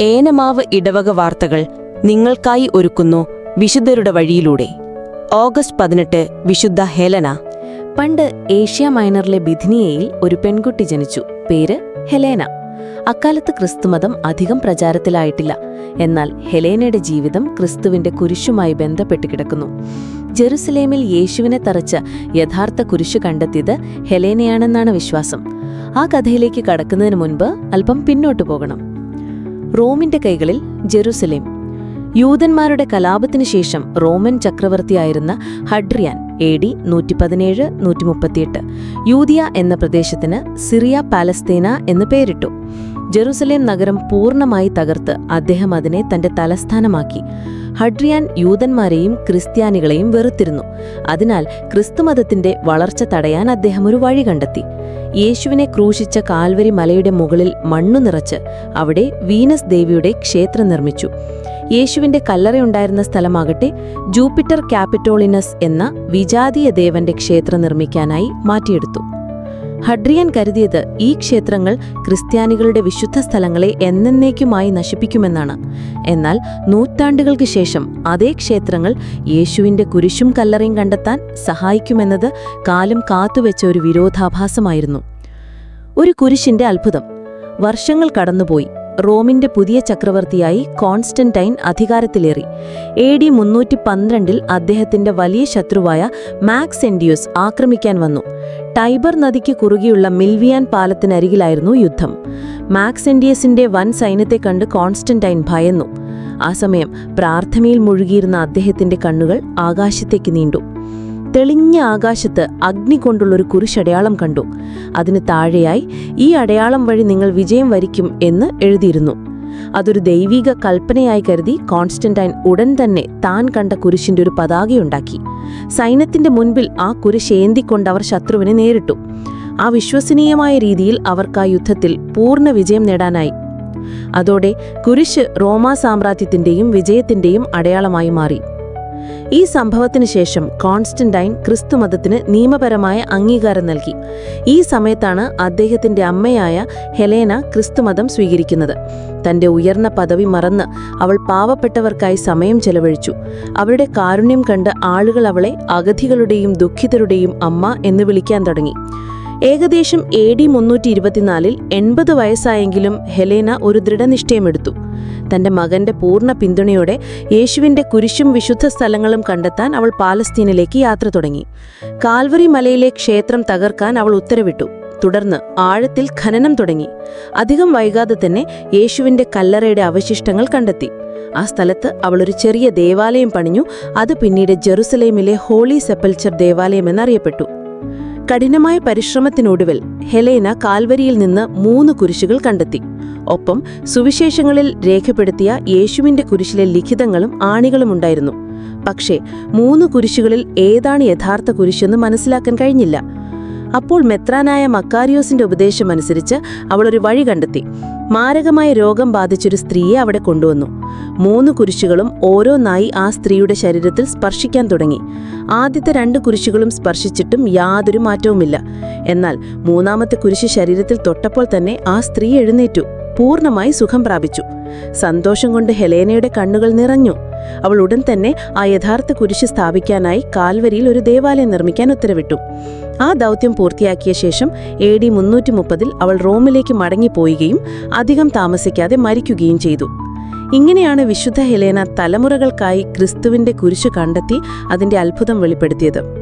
ഏനമാവ് ഇടവക വാർത്തകൾ നിങ്ങൾക്കായി ഒരുക്കുന്നു വിശുദ്ധരുടെ വഴിയിലൂടെ. ഓഗസ്റ്റ് പതിനെട്ട് വിശുദ്ധ ഹെലന. പണ്ട് ഏഷ്യ മൈനറിലെ ബിഥിനിയയിൽ ഒരു പെൺകുട്ടി ജനിച്ചു. പേര് ഹെലേന. അക്കാലത്ത് ക്രിസ്തുമതം അധികം പ്രചാരത്തിലായിട്ടില്ല. എന്നാൽ ഹെലേനയുടെ ജീവിതം ക്രിസ്തുവിന്റെ കുരിശുമായി ബന്ധപ്പെട്ട് കിടക്കുന്നു. ജെറുസലേമിൽ യേശുവിനെ തറച്ച യഥാർത്ഥ കുരിശു കണ്ടെത്തിയത് ഹെലേനയാണെന്നാണ് വിശ്വാസം. ആ കഥയിലേക്ക് കടക്കുന്നതിന് മുൻപ് അല്പം പിന്നോട്ടു പോകണം. റോമിന്റെ കൈകളിൽ ജെറുസലേം. യൂതന്മാരുടെ കലാപത്തിനു ശേഷം റോമൻ ചക്രവർത്തിയായിരുന്ന ഹഡ്രിയാൻ എ ഡി നൂറ്റി പതിനേഴ് നൂറ്റി മുപ്പത്തിയെട്ട് യൂതിയ എന്ന പ്രദേശത്തിന് സിറിയ പാലസ്തീന എന്ന് പേരിട്ടു. ജെറുസലേം നഗരം പൂർണമായി തകർത്ത് അദ്ദേഹം അതിനെ തന്റെ തലസ്ഥാനമാക്കി. ഹഡ്രിയാൻ യൂതന്മാരെയും ക്രിസ്ത്യാനികളെയും വെറുത്തിരുന്നു. അതിനാൽ ക്രിസ്തുമതത്തിന്റെ വളർച്ച തടയാൻ അദ്ദേഹം ഒരു വഴി കണ്ടെത്തി. യേശുവിനെ ക്രൂശിച്ച കാൽവരി മലയുടെ മുകളിൽ മണ്ണു നിറച്ച് അവിടെ വീനസ് ദേവിയുടെ ക്ഷേത്രം നിർമ്മിച്ചു. യേശുവിന്റെ കല്ലറയുണ്ടായിരുന്ന സ്ഥലമാകട്ടെ ജൂപ്പിറ്റർ ക്യാപിറ്റോളിനസ് എന്ന വിജാതീയ ദേവന്റെ ക്ഷേത്രം നിർമ്മിക്കാനായി മാറ്റിയെടുത്തു. ഹഡ്രിയൻ കരുതിയത് ഈ ക്ഷേത്രങ്ങൾ ക്രിസ്ത്യാനികളുടെ വിശുദ്ധ സ്ഥലങ്ങളെ എന്നേക്കുമായി നശിപ്പിക്കുമെന്നാണ്. എന്നാൽ നൂറ്റാണ്ടുകൾക്ക് ശേഷം അതേ ക്ഷേത്രങ്ങൾ യേശുവിന്റെ കുരിശും കല്ലറയും കണ്ടെത്താൻ സഹായിക്കുമെന്നത് കാലം കാത്തുവെച്ച ഒരു വിരോധാഭാസമായിരുന്നു. ഒരു കുരിശിന്റെ അത്ഭുതം. വർഷങ്ങൾ കടന്നുപോയി. റോമിന്റെ പുതിയ ചക്രവർത്തിയായി കോൺസ്റ്റന്റൈൻ അധികാരത്തിലേറി. എ ഡി മുന്നൂറ്റി പന്ത്രണ്ടിൽ അദ്ദേഹത്തിന്റെ വലിയ ശത്രുവായ മാക്സ് എൻഡിയോസ് ആക്രമിക്കാൻ വന്നു. ടൈബർ നദിക്ക് കുറുകെയുള്ള മിൽവിയാൻ പാലത്തിനരികിലായിരുന്നു യുദ്ധം. മാക്സ് എൻഡിയസിന്റെ വൻ സൈന്യത്തെ കണ്ട് കോൺസ്റ്റന്റൈൻ ഭയന്നു. ആ സമയം പ്രാർത്ഥനയിൽ മുഴുകിയിരുന്ന അദ്ദേഹത്തിന്റെ കണ്ണുകൾ ആകാശത്തേക്ക് നീണ്ടു. തെളിഞ്ഞ ആകാശത്ത് അഗ്നി കൊണ്ടുള്ളൊരു കുരിശടയാളം കണ്ടു. അതിന് താഴെയായി ഈ അടയാളം വഴി നിങ്ങൾ വിജയം വരിക്കും എന്ന് എഴുതിയിരുന്നു. അതൊരു ദൈവിക കൽപ്പനയായി കരുതി കോൺസ്റ്റന്റൈൻ ഉടൻ തന്നെ താൻ കണ്ട കുരിശിന്റെ ഒരു പതാകയുണ്ടാക്കി. സൈന്യത്തിന്റെ മുൻപിൽ ആ കുരിശ് അവർ ശത്രുവിനെ നേരിട്ടു. ആ വിശ്വസനീയമായ രീതിയിൽ അവർക്ക് ആ യുദ്ധത്തിൽ പൂർണ വിജയം നേടാനായി. അതോടെ കുരിശ് റോമാ സാമ്രാജ്യത്തിന്റെയും വിജയത്തിന്റെയും അടയാളമായി മാറി. ഈ സംഭവത്തിന് ശേഷം കോൺസ്റ്റന്റൈൻ ക്രിസ്തുമതത്തിന് നിയമപരമായ അംഗീകാരം നൽകി. ഈ സമയത്താണ് അദ്ദേഹത്തിന്റെ അമ്മയായ ഹെലേന ക്രിസ്തുമതം സ്വീകരിക്കുന്നത്. തന്റെ ഉയർന്ന പദവി മറന്ന് അവൾ പാവപ്പെട്ടവർക്കായി സമയം ചെലവഴിച്ചു. അവരുടെ കാരുണ്യം കണ്ട് ആളുകൾ അവളെ അഗതികളുടെയും ദുഃഖിതരുടെയും അമ്മ എന്ന് വിളിക്കാൻ തുടങ്ങി. ഏകദേശം എ ഡി മുന്നൂറ്റി ഇരുപത്തിനാലിൽ എൺപത് വയസ്സായെങ്കിലും ഹെലേന ഒരു ദൃഢനിശ്ചയമെടുത്തു. തന്റെ മകന്റെ പൂർണ പിന്തുണയോടെ യേശുവിന്റെ കുരിശും വിശുദ്ധ സ്ഥലങ്ങളും കണ്ടെത്താൻ അവൾ പാലസ്തീനിലേക്ക് യാത്ര തുടങ്ങി. കാൽവറി മലയിലെ ക്ഷേത്രം തകർക്കാൻ അവൾ ഉത്തരവിട്ടു. തുടർന്ന് ആഴത്തിൽ ഖനനം തുടങ്ങി. അധികം വൈകാതെ തന്നെ യേശുവിന്റെ കല്ലറയുടെ അവശിഷ്ടങ്ങൾ കണ്ടെത്തി. ആ സ്ഥലത്ത് അവൾ ഒരു ചെറിയ ദേവാലയം പണിഞ്ഞു. അത് പിന്നീട് ജെറുസലേമിലെ ഹോളി സെപ്പൽച്ചർ ദേവാലയം എന്നറിയപ്പെട്ടു. കഠിനമായ പരിശ്രമത്തിനൊടുവിൽ ഹെലേന കാൽവരിയിൽ നിന്ന് മൂന്ന് കുരിശുകൾ കണ്ടെത്തി. ഒപ്പം സുവിശേഷങ്ങളിൽ രേഖപ്പെടുത്തിയ യേശുവിന്റെ കുരിശിലെ ലിഖിതങ്ങളും ആണികളും ഉണ്ടായിരുന്നു. പക്ഷേ മൂന്ന് കുരിശുകളിൽ ഏതാണ് യഥാർത്ഥ കുരിശെന്ന് മനസ്സിലാക്കാൻ കഴിഞ്ഞില്ല. അപ്പോൾ മെത്രാനായ മക്കാരിയോസിന്റെ ഉപദേശമനുസരിച്ച് അവൾ ഒരു വഴി കണ്ടെത്തി. മാരകമായ രോഗം ബാധിച്ചൊരു സ്ത്രീയെ അവിടെ കൊണ്ടുവന്നു. മൂന്ന് കുരിശുകളും ഓരോന്നായി ആ സ്ത്രീയുടെ ശരീരത്തിൽ സ്പർശിക്കാൻ തുടങ്ങി. ആദ്യത്തെ രണ്ട് കുരിശുകളും സ്പർശിച്ചിട്ടും യാതൊരു മാറ്റവുമില്ല. എന്നാൽ മൂന്നാമത്തെ കുരിശ് ശരീരത്തിൽ തൊട്ടപ്പോൾ തന്നെ ആ സ്ത്രീ എഴുന്നേറ്റു. പൂർണമായി സുഖം പ്രാപിച്ചു. സന്തോഷം കൊണ്ട് ഹെലേനയുടെ കണ്ണുകൾ നിറഞ്ഞു. അവൾ ഉടൻ തന്നെ ആ യഥാർത്ഥ കുരിശ് സ്ഥാപിക്കാനായി കാൽവരിയിൽ ഒരു ദേവാലയം നിർമ്മിക്കാൻ ഉത്തരവിട്ടു. ആ ദൗത്യം പൂർത്തിയാക്കിയ ശേഷം എ ഡി മുന്നൂറ്റി മുപ്പതിൽ അവൾ റോമിലേക്ക് മടങ്ങിപ്പോവുകയും അധികം താമസിക്കാതെ മരിക്കുകയും ചെയ്തു. ഇങ്ങനെയാണ് വിശുദ്ധ ഹെലേന തലമുറകൾക്കായി ക്രിസ്തുവിന്റെ കുരിശു കണ്ടെത്തി അതിന്റെ അത്ഭുതം വെളിപ്പെടുത്തിയത്.